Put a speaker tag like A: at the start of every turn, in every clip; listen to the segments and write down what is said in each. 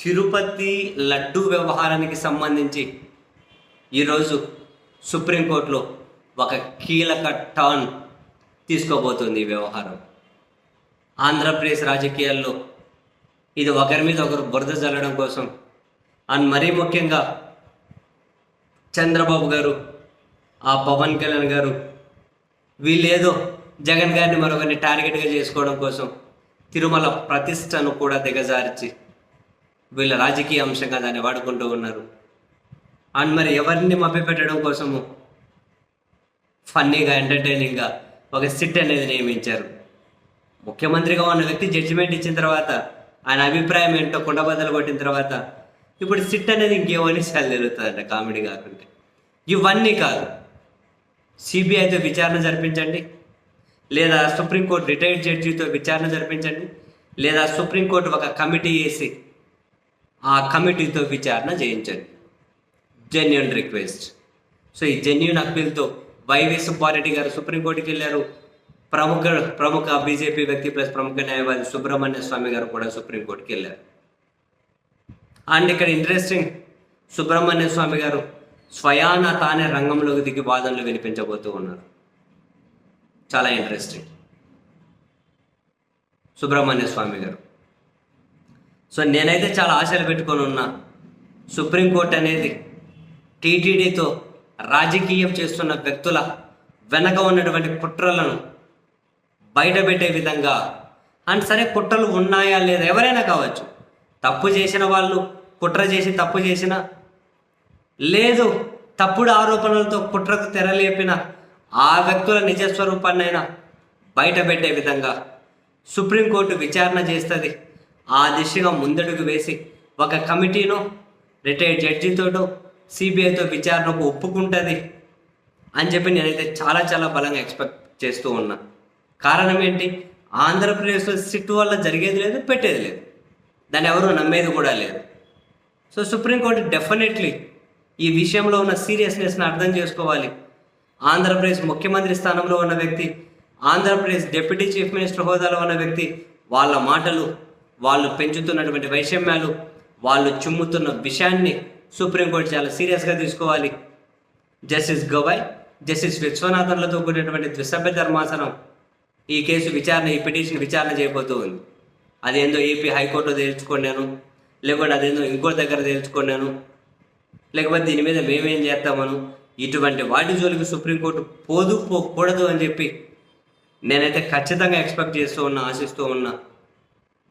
A: తిరుపతి లడ్డు వ్యవహారానికి సంబంధించి ఈరోజు సుప్రీంకోర్టులో ఒక కీలక టర్న్ తీసుకోబోతుంది ఈ వ్యవహారం. ఆంధ్రప్రదేశ్ రాజకీయాల్లో ఇది ఒకరి మీద ఒకరు బురద చల్లడం కోసం అండ్ మరీ ముఖ్యంగా చంద్రబాబు గారు ఆ పవన్ కళ్యాణ్ గారు వీళ్ళేదో జగన్ గారిని మరొకరిని టార్గెట్గా చేసుకోవడం కోసం తిరుమల ప్రతిష్టను కూడా దిగజార్చి వీళ్ళ రాజకీయ అంశంగా దాన్ని వాడుకుంటూ ఉన్నారు. అండ్ మరి ఎవరిని మభ్యపెట్టడం కోసము? ఫన్నీగా ఎంటర్టైనింగ్గా ఒక సిట్ అనేది నియమించారు. ముఖ్యమంత్రిగా ఉన్న వ్యక్తి జడ్జిమెంట్ ఇచ్చిన తర్వాత ఆయన అభిప్రాయం ఏంటో కుండబద్దలు కొట్టిన తర్వాత ఇప్పుడు సిట్ అనేది ఇంకేమో నిమిషాలు జరుగుతుందంట కామెడీ కాకుండా ఇవన్నీ కాదు. సిబిఐతో విచారణ జరిపించండి. లేదా సుప్రీంకోర్టు రిటైర్డ్ జడ్జితో విచారణ జరిపించండి. లేదా సుప్రీంకోర్టు ఒక కమిటీ వేసి ఆ కమిటీతో విచారణ చేయించండి. జెన్యున్ రిక్వెస్ట్ సో ఈ జెన్యున్ అప్పీల్తో వైవి సుబ్బారెడ్డి గారు సుప్రీంకోర్టుకి వెళ్ళారు. ప్రముఖ ప్రముఖ బీజేపీ వ్యక్తి ప్లస్ ప్రముఖ న్యాయవాది సుబ్రహ్మణ్య స్వామి గారు కూడా సుప్రీంకోర్టుకి వెళ్ళారు. అండ్ ఇక్కడ ఇంట్రెస్టింగ్ సుబ్రహ్మణ్య స్వామి గారు స్వయాన తానే రంగంలోకి దిగి వాదనలు వినిపించబోతూ ఉన్నారు. చాలా ఇంట్రెస్టింగ్ సుబ్రహ్మణ్య స్వామి గారు. సో నేనైతే చాలా ఆశలు పెట్టుకొని ఉన్నా. సుప్రీంకోర్టు అనేది టీటీడీతో రాజకీయం చేస్తున్న వ్యక్తుల వెనక ఉన్నటువంటి కుట్రలను బయటపెట్టే విధంగా అండ్ సరే కుట్రలు ఉన్నాయా లేదా ఎవరైనా కావచ్చు తప్పు చేసిన వాళ్ళు కుట్ర చేసి తప్పు చేసిన లేదు తప్పుడు ఆరోపణలతో కుట్రకు తెరలేపిన ఆ వ్యక్తుల నిజస్వరూపాన్నైనా బయటపెట్టే విధంగా సుప్రీంకోర్టు విచారణ చేస్తుంది. ఆ దిశగా ముందడుగు వేసి ఒక కమిటీనో రిటైర్డ్ జడ్జితోటో సిబిఐతో విచారణకు ఒప్పుకుంటుంది అని చెప్పి నేనైతే చాలా చాలా బలంగా ఎక్స్పెక్ట్ చేస్తూ ఉన్నా. కారణం ఏంటి? ఆంధ్రప్రదేశ్లో సిట్ వల్ల జరిగేది లేదు పెట్టేది లేదు. దాన్ని ఎవరు నమ్మేది కూడా లేదు. సో సుప్రీంకోర్టు డెఫినెట్లీ ఈ విషయంలో ఉన్న సీరియస్నెస్ని అర్థం చేసుకోవాలి. ఆంధ్రప్రదేశ్ ముఖ్యమంత్రి స్థానంలో ఉన్న వ్యక్తి ఆంధ్రప్రదేశ్ డిప్యూటీ చీఫ్ మినిస్టర్ హోదాలో ఉన్న వ్యక్తి వాళ్ళ మాటలు వాళ్ళు పెంచుతున్నటువంటి వైషమ్యాలు వాళ్ళు చుమ్ముతున్న విషయాన్ని సుప్రీంకోర్టు చాలా సీరియస్గా తీసుకోవాలి. జస్టిస్ గవాయ్ జస్టిస్ విశ్వనాథన్లతో కూడినటువంటి ద్విసభ్య ధర్మాసనం ఈ కేసు విచారణ ఈ పిటిషన్ విచారణ చేయబోతూ ఉంది. అదేందో ఏపీ హైకోర్టులో తేల్చుకున్నాను లేకుంటే అదేందో ఇంకో దగ్గర తేల్చుకున్నాను లేకపోతే దీని మీద మేమేం చేస్తామను? ఇటువంటి వాటి జోలికి సుప్రీంకోర్టు పోదు పోకూడదు అని చెప్పి నేనైతే ఖచ్చితంగా ఎక్స్పెక్ట్ చేస్తూ ఉన్నా ఆశిస్తూ ఉన్నా.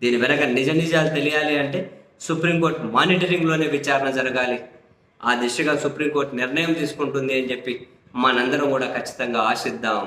A: దీని వెనక నిజ నిజాలు తెలియాలి అంటే సుప్రీంకోర్టు మానిటరింగ్లోనే విచారణ జరగాలి. ఆ దిశగా సుప్రీంకోర్టు నిర్ణయం తీసుకుంటుంది అని చెప్పి మనందరం కూడా ఖచ్చితంగా ఆశిద్దాం.